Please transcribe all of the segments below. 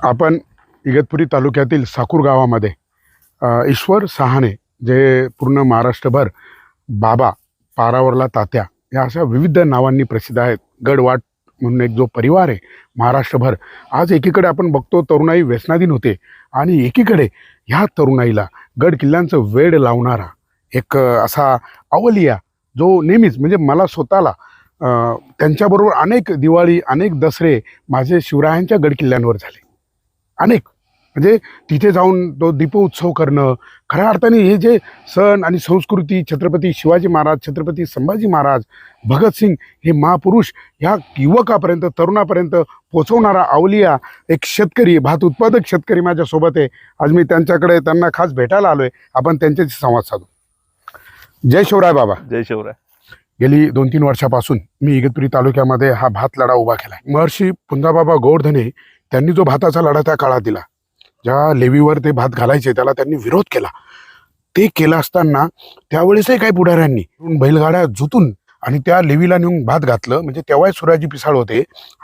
आपण इगतपुरी तालुक्यातील साकूर गावामध्ये ईश्वर सहाणे जे पूर्ण महाराष्ट्रभर बाबा पारावरला तात्या या अशा विविध नावांनी प्रसिद्ध आहेत. गडवाट म्हणून एक जो परिवार आहे महाराष्ट्रभर आज एकीकडे आपण बघतो तरुणाई व्यसनाधीन होते आणि एकीकडे ह्या तरुणाईला गड किल्ल्यांचं वेड लावणारा एक असा अवलिया जो नेहमीच म्हणजे मला स्वतःला त्यांच्याबरोबर अनेक दिवाळी अनेक दसरे माझे शिवरायांच्या गडकिल्ल्यांवर झाले. अनेक. म्हणजे तिथे जाऊन तो दीपोत्सव करणं खऱ्या अर्थाने हे जे सण आणि संस्कृती छत्रपती शिवाजी महाराज छत्रपती संभाजी महाराज भगतसिंग हे महापुरुष ह्या युवकापर्यंत तरुणापर्यंत पोचवणारा अवलिया एक शेतकरी भात उत्पादक शेतकरी माझ्यासोबत आहे. आज मी त्यांच्याकडे त्यांना खास भेटायला आलो आहे आपण त्यांच्याशी संवाद साधू. जय शिवराय बाबा. जय शिवराय. गेली दोन तीन वर्षापासून मी इगतपुरी तालुक्यामध्ये हा भात लढा उभा केला महर्षी पुंजाबाबा गोवर्धने त्यांनी जो भाताचा लढा त्या काळात दिला ज्या लेवीवर ते भात घालायचे त्याला त्यांनी विरोध केला. ते केलं असताना त्यावेळेसही काही पुढाऱ्यांनी बैलगाड्या जुतून आणि त्या लेवीला नेऊन भात घातलं. म्हणजे तेव्हाही सूर्याजी पिसाळ होते.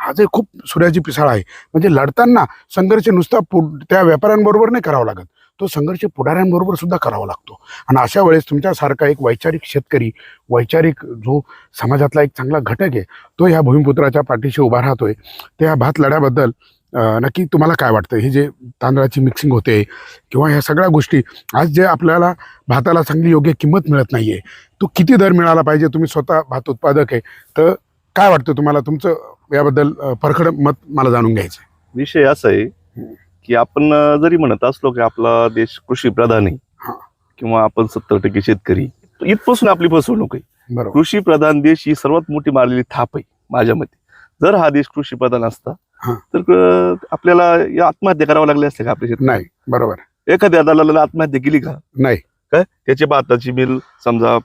आजही खूप सूर्याजी पिसाळ आहे. म्हणजे लढताना संघर्ष नुसता पु त्या व्यापाऱ्यांबरोबर नाही करावा लागत. तो संघर्ष पुढाऱ्यांबरोबर सुद्धा करावा लागतो. आणि अशा वेळेस तुमच्यासारखा एक वैचारिक शेतकरी वैचारिक जो समाजातला एक चांगला घटक आहे तो ह्या भूमिपुत्राच्या पाठीशी उभा राहतोय. त्या भात लढ्याबद्दल नक्की तुम्हाला काय वाटतं? हे जे तांदळाची मिक्सिंग होते किंवा ह्या सगळ्या गोष्टी आज जे आपल्याला भाताला चांगली योग्य किंमत मिळत नाहीये तो किती दर मिळाला पाहिजे? तुम्ही स्वतः भात उत्पादक आहे तर काय वाटतं तुम्हाला? तुमचं याबद्दल परखड मत मला जाणून घ्यायचं. विषय असा आहे की आपण जरी म्हणत असलो की आपला देश कृषी प्रधान आहे हा. किंवा आपण सत्तर टक्के शेतकरी इथपासून आपली फसवणूक आहे. कृषी प्रधान देश ही सर्वात मोठी मारलेली थाप आहे माझ्या मते. जर हा देश कृषी प्रधान असता. तर आपल्याला या आत्महत्या करावं लागल्या असत्या का आपल्या शेतकरी नाही बरोबर. एखाद्या दलाला आत्महत्या केली का? नाही. काय त्याची भाताची मिल समजा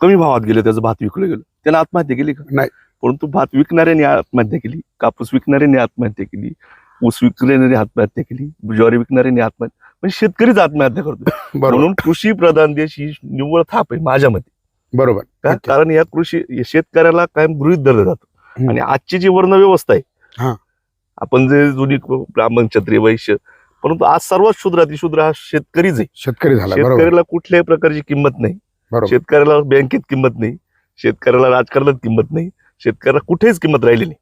कमी भावात गेले त्याचं भात विकलं गेलं त्यानं आत्महत्या केली का? नाही. परंतु भात विकणाऱ्याने आत्महत्या केली कापूस विकणाऱ्याने आत्महत्या केली ऊस विकणाऱ्याने आत्महत्या केली ज्वारी विकणाऱ्याने आत्महत्या म्हणजे शेतकरीच आत्महत्या करतो. म्हणून कृषी प्रधान देश ही निव्वळ थाप आहे माझ्या मते बरोबर. कारण या कृषी शेतकऱ्याला कायम गृहित धरलं जातं. आणि आजची जी वर्ण व्यवस्था हा. आहे आपण जे जुनी ब्राह्मण क्षत्रिय वैश्य परंतु आज सर्वात शूद्र अतिशूद्र हा शेतकरीच आहे. शेतकरी शेतकऱ्याला कुठल्याही प्रकारची किंमत नाही. शेतकऱ्याला बँकेत किंमत नाही. शेतकऱ्याला राजकारणात किंमत नाही. शेतकऱ्याला कुठेच किंमत राहिली नाही.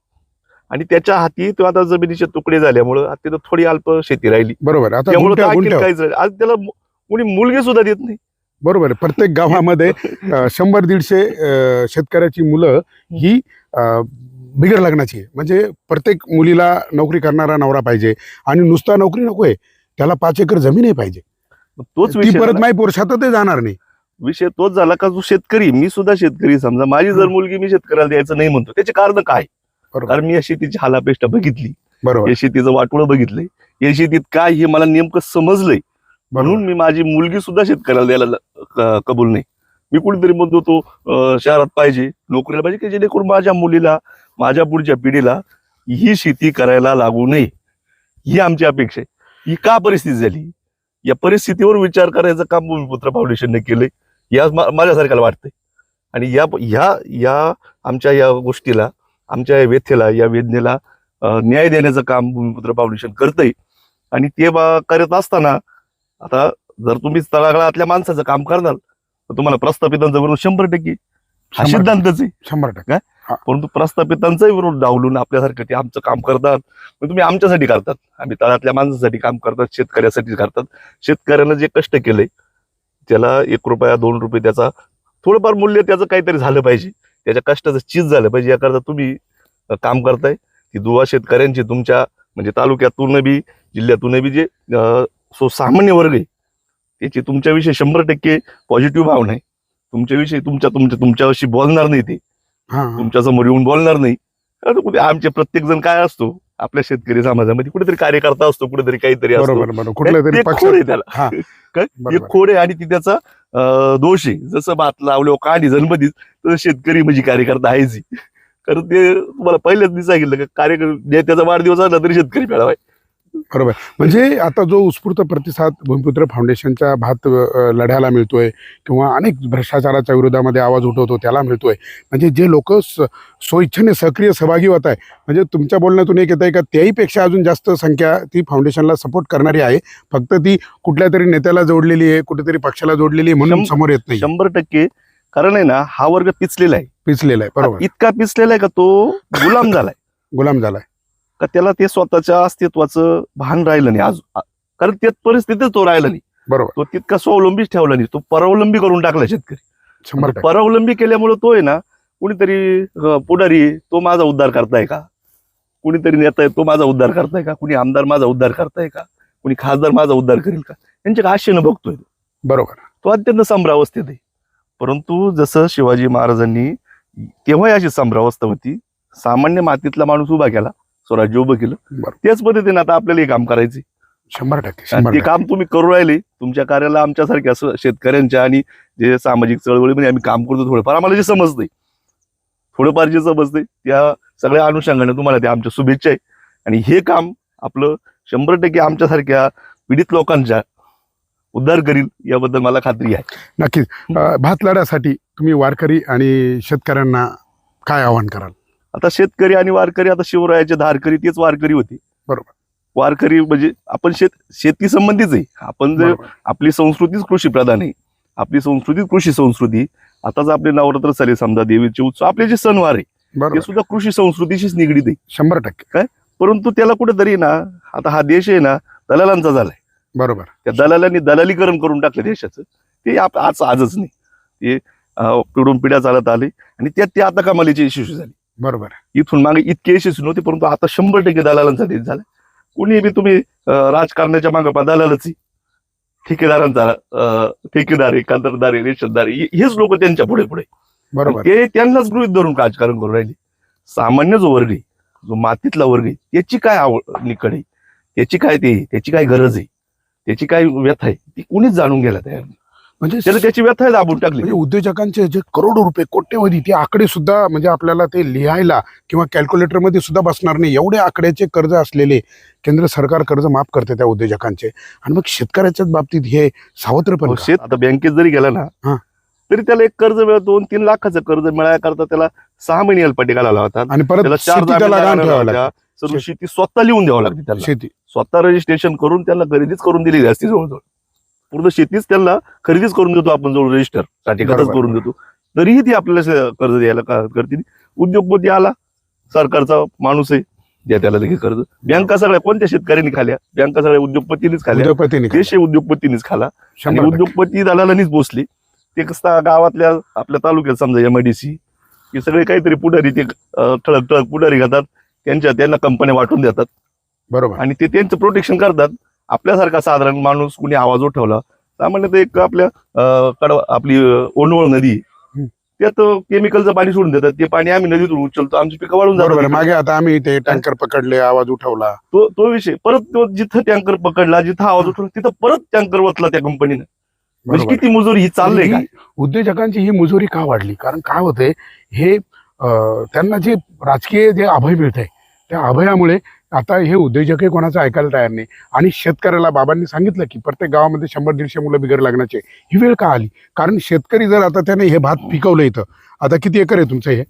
आणि त्याच्या हाती तो आता जमिनीचे तुकडे झाल्यामुळं आता थोडी अल्प शेती राहिली. बरोबर. त्यामुळे काहीच राहिलं. आज त्याला कोणी मुलगी सुद्धा देत नाही. बरोबर आहे. प्रत्येक गावामध्ये शंभर दीडशे शेतकऱ्याची मुलं ही बिगर लग्नाची आहे. म्हणजे प्रत्येक मुलीला नोकरी करणारा नवरा पाहिजे आणि नुसता नोकरी नकोय त्याला पाच एकर जमीनही पाहिजे. तोच ती विषय परत. माही पुरुषात ते जाणार नाही. विषय तोच झाला का जो शेतकरी मी सुद्धा शेतकरी समजा. माझी जर. मुलगी मी शेतकऱ्याला द्यायचं नाही म्हणतो त्याचे कारण काय? बरोबर. कारण मी या शेतीची हालापेष्टा बघितली. बरोबर. या शेतीचं वाटोळं बघितलंय. या शेतीत काय हे मला नेमकं समजलंय. म्हणून मी माझी मुलगी सुद्धा शेतकऱ्याला द्यायला कबूल नाही. मी कुठेतरी म्हणतो तो शहरात पाहिजे नोकरीला पाहिजे की जेणेकरून माझ्या मुलीला माझ्या पुढच्या पिढीला ही शेती करायला लागू नये. ही आमची अपेक्षा आहे. ही का परिस्थिती झाली? या परिस्थितीवर विचार करायचं काम भूमिपुत्र फाउंडेशनने केलंय या माझ्यासारख्याला वाटतंय. आणि या ह्या या आमच्या या गोष्टीला आमच्या या व्यथेला या वेदनेला न्याय देण्याचं काम भूमिपुत्र फाउंडेशन करतंय. आणि ते करत असताना आता जर तुम्ही तळागाळातल्या माणसाचं काम करणार तर तुम्हाला प्रस्थापितांचा विरोध शंभर टक्के. हा शंभर सिद्धांतच आहे. शंभर टक्के. परंतु प्रस्थापितांचाही विरोध डावलून आपल्यासारखं ते आमचं काम करतात. मग तुम्ही आमच्यासाठी करतात. आम्ही तळातल्या माणसासाठी काम करतात शेतकऱ्यासाठी करतात. शेतकऱ्यानं जे कष्ट केलंय त्याला एक रुपया दोन रुपये त्याचा थोडंफार मूल्य त्याचं काहीतरी झालं पाहिजे. त्याच्या कष्टाचं चीज झालं पाहिजे. याकरता तुम्ही अं, काम करताय. ती दुवा शेतकऱ्यांची तुमच्या म्हणजे तालुक्यातून बी जिल्ह्यातून बी जे अं, सो सामान्य वर्ग आहे त्याची तुमच्याविषयी शंभर टक्के पॉझिटिव्ह भावना आहे. तुमच्याविषयी तुमच्या तुमच्या तुमच्याविषयी बोलणार नाही ते. हा. हा. तुमच्यासमोर येऊन बोलणार नाही. कुठे आमचे प्रत्येक जण काय असतो? आपल्या शेतकरी समाजामध्ये कुठेतरी कार्यकर्ता असतो कुठेतरी काहीतरी असतो. त्याला. हा. काय? खोड आहे आणि ती त्याचा दोष आहे. जसं भात लावलं काढी जन्मधीच तसं शेतकरी म्हणजे कार्यकर्ता आहेच. ही. कारण ते तुम्हाला पहिल्याच मी सांगितलं का कार्यकर्ता त्याचा वाढदिवस आला तरी शेतकरी मेळावा आहे बरोबर. म्हणजे आता जो उत्स्फूर्त प्रतिसाद भूमिपुत्र फाउंडेशनच्या भात लढ्याला मिळतोय किंवा अनेक भ्रष्टाचाराच्या विरोधामध्ये आवाज उठवतो त्याला मिळतोय. म्हणजे जे लोक स्वइच्छेने सक्रिय सहभागी होत आहे म्हणजे तुमच्या बोलण्यातून एक येत आहे का त्याहीपेक्षा अजून जास्त संख्या ती फाउंडेशनला सपोर्ट करणारी आहे. फक्त ती कुठल्या तरी नेत्याला जोडलेली आहे कुठेतरी पक्षाला जोडलेली आहे म्हणून समोर येत नाही. शंभर टक्के. कारण आहे ना हा वर्ग पिचलेला आहे. पिचलेला आहे. बरोबर. इतका पिचलेला आहे का तो गुलाम झालाय. गुलाम झालाय. का त्याला ते स्वतःच्या अस्तित्वाचं भान राहिलं नाही आज. कारण त्या परिस्थितीत तो राहिला नाही. बरोबर. तो तितका स्वावलंबीच ठेवला नाही. तो परावलंबी करून टाकला शेतकरी. टक्के. परावलंबी केल्यामुळे तो आहे ना कुणीतरी पुढारी तो माझा उद्धार करताय का? कुणीतरी नेता आहे तो माझा उद्धार करताय का? कुणी आमदार माझा उद्धार करताय का? कुणी खासदार माझा उद्धार करेल का? यांच्या आशेनं बघतोय तो. बरोबर. तो अत्यंत संभ्रावस्थेत आहे. परंतु जसं शिवाजी महाराजांनी तेव्हाही अशी संभ्रावस्था होती. सामान्य मातीतला माणूस उभा केला. स्वराज्य उभं केलं त्याच पद्धतीने आता आपल्याला हे काम करायचे शंभर टक्के ते काम तुम्ही करू राहिले तुमच्या कार्याला आमच्यासारख्या असं शेतकऱ्यांच्या आणि जे सामाजिक चळवळीमध्ये आम्ही काम करतो थोडंफार आम्हाला जे समजतंय थोडंफार जे समजतंय त्या सगळ्या अनुषंगाने तुम्हाला त्या आमच्या शुभेच्छा आहे. आणि हे काम आपलं शंभर टक्के आमच्यासारख्या पीडित लोकांच्या उद्धार करील याबद्दल मला खात्री आहे. नक्कीच. भात लढ्यासाठी तुम्ही वारकरी आणि शेतकऱ्यांना काय आवाहन कराल? आता शेतकरी आणि वारकरी आता शिवरायाचे धारकरी तेच वारकरी होते. बरोबर. वारकरी म्हणजे आपण शेत शेती संबंधीच आहे. आपण जर. आपली संस्कृतीच कृषी प्रधान आहे. आपली संस्कृती कृषी संस्कृती आताच आपले नवरात्र चालेल समजा देवीचे उत्सव आपले जे सणवार आहे ते सुद्धा कृषी संस्कृतीशीच निगडीत आहे. शंभर टक्के. परंतु त्याला कुठेतरी ना आता हा देश आहे ना दलालांचा झालाय. बरोबर. त्या दलालांनी दलालीकरण करून टाकलं देशाचं. ते आज आजच नाही. ते पिढून पिढ्या चालत आले आणि त्यात ते आता कमालीची यशस्वी झाली. बरोबर. इथून मागे इतके यशस्वी नव्हते परंतु आता शंभर टक्के दलालांचा देश झाला. कुणी बी तुम्ही राजकारणाच्या मागे दलालच आहे. ठेकेदारांचा ठेकेदार आहे रेशनदार हेच लोक त्यांच्या पुढे पुढे. बरोबर. ते त्यांनाच गृहित धरून राजकारण करून राहिले. सामान्य जो वर्ग आहे जो मातीतला वर्ग आहे त्याची काय आवड निकड आहे? त्याची काय ते त्याची काय गरज आहे? त्याची काय व्यथा आहे? ती कुणीच जाणून गेला तयार नाही. म्हणजे त्याला त्याची व्यथा दाबून टाकली. म्हणजे उद्योजकांचे जे करोडो रुपये कोट्यवधी ते आकडे सुद्धा म्हणजे आपल्याला ते लिहायला किंवा कॅल्क्युलेटरमध्ये सुद्धा बसणार नाही. एवढे आकड्याचे कर्ज असलेले केंद्र सरकार कर्ज माफ करते त्या उद्योजकांचे. आणि मग शेतकऱ्याच्याच बाबतीत हे सावत्र पण अहो, का? शेत आता बँकेत जरी गेला हा. ना तरी त्याला एक कर्ज मिळत दोन तीन लाखाचं कर्ज मिळाल्याकरता त्याला सहा महिने अल्पटी घालायला होतात आणि परत त्याला चार शेती त्याला स्वतः लिहून द्यावं लागते त्याला. शेती. स्वतः रजिस्ट्रेशन करून त्यांना खरेदीच करून दिलेली असते जवळजवळ. पूर्ण शेतीच त्यांना खरेदीच करून देतो आपण जवळ रजिस्टरसाठी. करून देतो. तरीही ती आपल्याला कर्ज द्यायला का- करतील उद्योगपती आला सरकारचा माणूस आहे द्या त्याला लगेच कर्ज. बँका सगळ्या कोणत्या शेतकऱ्यांनी खाल्या? बँका सगळ्या उद्योगपतीनेच खाल्या. देश उद्योगपतीनेच खाला. आणि. उद्योगपती दलालांनीच पोचले ते कसं गावातल्या आपल्या तालुक्यात समजा एमआयडीसी हे सगळे काहीतरी पुढारी ते ठळक ठळक पुढारी घेतात. त्यांच्या त्यांना कंपन्या वाटून देतात. बरोबर. आणि ते त्यांचं प्रोटेक्शन करतात. आपल्यासारखा साधारण माणूस कुणी आवाज उठवला सामान्यतः एक आपल्या कडव आपली अं, ओणवळ नदी. त्यात केमिकलचं पाणी सोडून देतात. ते पाणी आम्ही नदीतून उचलतो आमची पिकं वाढून जातात. मागे आता आम्ही ते टँकर पकडले आवाज उठवला. तो तो विषय. परत तो जिथं टँकर पकडला जिथं आवाज उठवला तिथं परत टँकर वतला त्या कंपनीनं. म्हणजे किती मुजोरी ही चाललंय ही काय? उद्योजकांची ही मुजोरी का वाढली? कारण काय होतंय हे त्यांना जे राजकीय जे अभय मिळत आहे त्या अभयामुळे आता हे उद्योजकही कोणाचं ऐकायला तयार नाही. आणि शेतकऱ्याला बाबांनी सांगितलं की प्रत्येक गावामध्ये शंभर दीडशे मुलं बिगर लागण्याचे. ही वेळ का आली? कारण शेतकरी जर आता त्याने हे भात पिकवलं इथं आता किती एकर आहे तुमचं हे?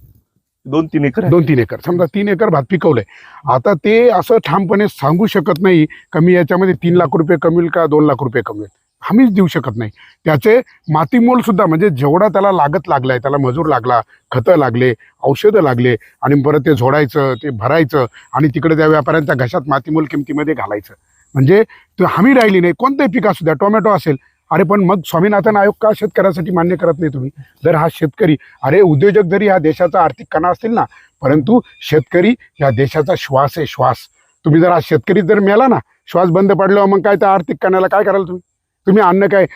दोन तीन एकर. दोन तीन एकर. समजा तीन एकर भात पिकवलंय. आता ते असं ठामपणे सांगू शकत नाही का मी याच्यामध्ये तीन लाख रुपये कमील का दोन लाख रुपये कमील हमीच देऊ शकत नाही. त्याचे मातीमोल सुद्धा म्हणजे जेवढा त्याला लागत लागलाय त्याला मजूर लागला खतं लागले औषधं लागले आणि परत ते झोडायचं ते भरायचं आणि तिकडे त्या व्यापाऱ्यांच्या घशात मातीमोल किमतीमध्ये घालायचं. म्हणजे हमी राहिली नाही. कोणतंही पीक असू द्या टोमॅटो असेल. अरे पण मग स्वामीनाथन आयोग का शेतकऱ्यासाठी मान्य करत नाही तुम्ही? जर हा शेतकरी अरे उद्योजक जरी हा देशाचा आर्थिक कणा असतील ना परंतु शेतकरी या देशाचा श्वास आहे श्वास. तुम्ही जर हा शेतकरी जर मेला ना श्वास बंद पडल्यावर मग काय त्या आर्थिक कणाला काय कराल तुम्ही? तुम्ही अन्न काय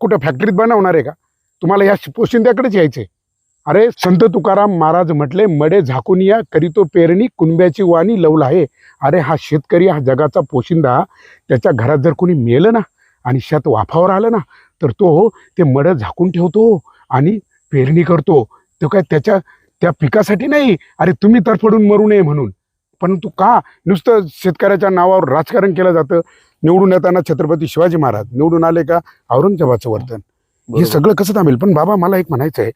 कुठं फॅक्टरीत बनवणार आहे का? तुम्हाला या पोशिंद्याकडेच यायचे अरे संत तुकाराम महाराज म्हटले मडे झाकून या करीतो पेरणी कुंब्याची वाणी लवला आहे. अरे हा शेतकरी हा जगाचा पोशिंदा त्याच्या घरात जर कोणी मेलं ना आणि शेत वाफावर आलं ना तर तो हो, ते मडं झाकून ठेवतो आणि पेरणी करतो. तो काय त्याच्या त्या पिकासाठी नाही. अरे तुम्ही तरफडून मरू नये म्हणून. परंतु का नुसतं शेतकऱ्याच्या नावावर राजकारण केलं जातं? निवडून येताना छत्रपती शिवाजी महाराज निवडून आले का औरंगजेबाचं वर्तन? हे. सगळं कसं थांबेल? पण बाबा मला एक म्हणायचं आहे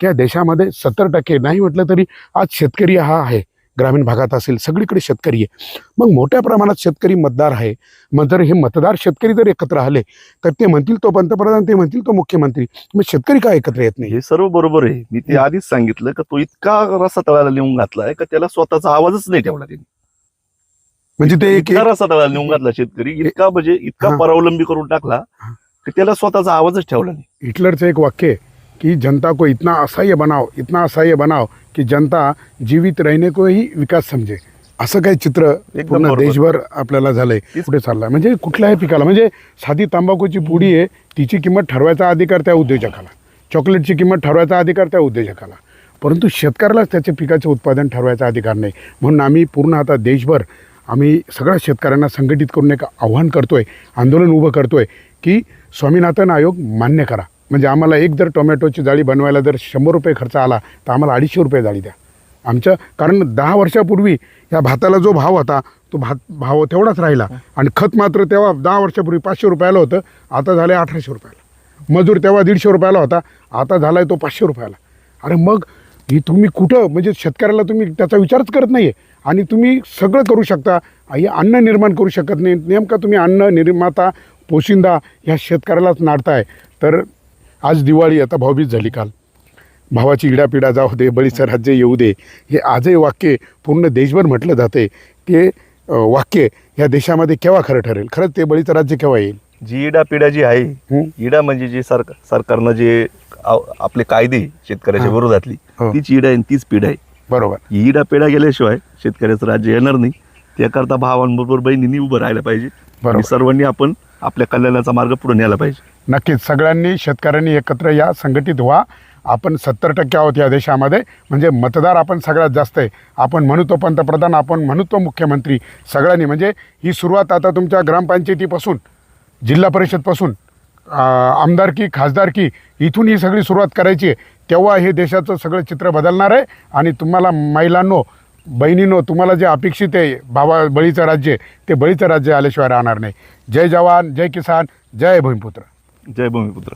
की या देशामध्ये सत्तर टक्के नाही म्हटलं तरी आज शेतकरी हा आहे. ग्रामीण भागात असेल सगळीकडे शेतकरी आहे. मग मोठ्या प्रमाणात शेतकरी मतदार आहे. मग जर हे मतदार शेतकरी जर एकत्र आले तर ते म्हणतील तो पंतप्रधान ते म्हणतील तो मुख्यमंत्री. मग शेतकरी का एकत्र येत नाही? हे सर्व बरोबर आहे. मी ते. आधीच सांगितलं का तो इतका रस्ता तळाला नेऊन घातलाय का त्याला स्वतःचा आवाजच नाही ठेवला त्यांनी. म्हणजे ते एक इतका रस्ता शेतकरी इतका म्हणजे इतका. परावलंबी करून टाकला. की त्याला स्वतःचा आवाजच ठेवला नाही. हिटलरचं एक वाक्य आहे की जनता को इतना असह्य बनाव इतना असह्य बनाव की जनता जीवित रहने को ही विकास समजे असं काही चित्र पूर्ण. देशभर आपल्याला झालंय. पुढे चाललंय म्हणजे कुठल्याही पिकाला म्हणजे साधी तांबाखूची पुडी आहे तिची किंमत ठरवायचा अधिकार त्या उद्योजकाला. चॉकलेटची किंमत ठरवायचा अधिकार त्या उद्योजकाला. परंतु शेतकऱ्यालाच त्याच्या पिकाचे उत्पादन ठरवायचा अधिकार नाही. म्हणून आम्ही पूर्ण आता देशभर आम्ही सगळ्या शेतकऱ्यांना संघटित करून एक आव्हान करतो आहे आंदोलन उभं करतो आहे की स्वामीनाथन आयोग मान्य करा. म्हणजे आम्हाला एक जर टोमॅटोची जाळी बनवायला जर शंभर रुपये खर्च आला तर आम्हाला अडीचशे रुपये जाळी द्या. आमच्या कारण दहा वर्षापूर्वी या भाताला जो भाव होता तो भात भाव तेवढाच राहिला. आणि खत मात्र तेव्हा दहा वर्षापूर्वी पाचशे रुपयाला होतं आता झालं आहे अठराशे रुपयाला. मजूर तेव्हा दीडशे रुपयाला होता आता झाला आहे तो पाचशे रुपयाला. अरे मग ही तुम्ही कुठं म्हणजे शेतकऱ्याला तुम्ही त्याचा विचारच करत नाही आहे आणि तुम्ही सगळं करू शकता. हे अन्न निर्माण करू शकत नाही. नेमका तुम्ही अन्न निर्माता पोशिंदा ह्या शेतकऱ्यालाच नाडताय. तर आज दिवाळी आता भाऊबीज झाली काल. भावाची इडापिडा जाऊ दे बळीचं राज्य येऊ दे हे आजही वाक्य पूर्ण देशभर म्हटलं जाते ते वाक्य या देशामध्ये केव्हा खरं ठरेल? खरंच ते बळीचं राज्य केव्हा येईल? जी इडा पिढा जी आहे? इडा म्हणजे जे सरकार सरकारनं जे आपले कायदे शेतकऱ्याच्या. विरोधातली. तीच इडा आहे आणि तीच पिढा आहे. बरोबर. इडा पेढा गेल्याशिवाय शेतकऱ्याचं राज्य येणार नाही. त्याकरता भावांबरोबर बहिणींनी उभं राहायला पाहिजे. आणि बरोबर. सर्वांनी आपण आपल्या कल्याणाचा मार्ग पुढे न्यायला पाहिजे. नक्कीच. सगळ्यांनी शेतकऱ्यांनी एकत्र या संघटित व्हा. आपण सत्तर टक्के आहोत या देशामध्ये. म्हणजे मतदार आपण सगळ्यात जास्त आहे. आपण म्हणू तो पंतप्रधान आपण म्हणू तो मुख्यमंत्री. सगळ्यांनी म्हणजे ही सुरुवात आता तुमच्या ग्रामपंचायतीपासून जिल्हा परिषदपासून आ, आमदारकी खासदारकी इथून ही सगळी सुरुवात करायची आहे. तेव्हा हे देशाचं सगळं चित्र बदलणार आहे. आणि तुम्हाला महिलांनो बहिणींनो तुम्हाला जे अपेक्षित आहे बाबा बळीचं राज्य ते बळीचं राज्य आल्याशिवाय राहणार नाही. जय जवान जय किसान जय भूमिपुत्र. जय भूमिपुत्र.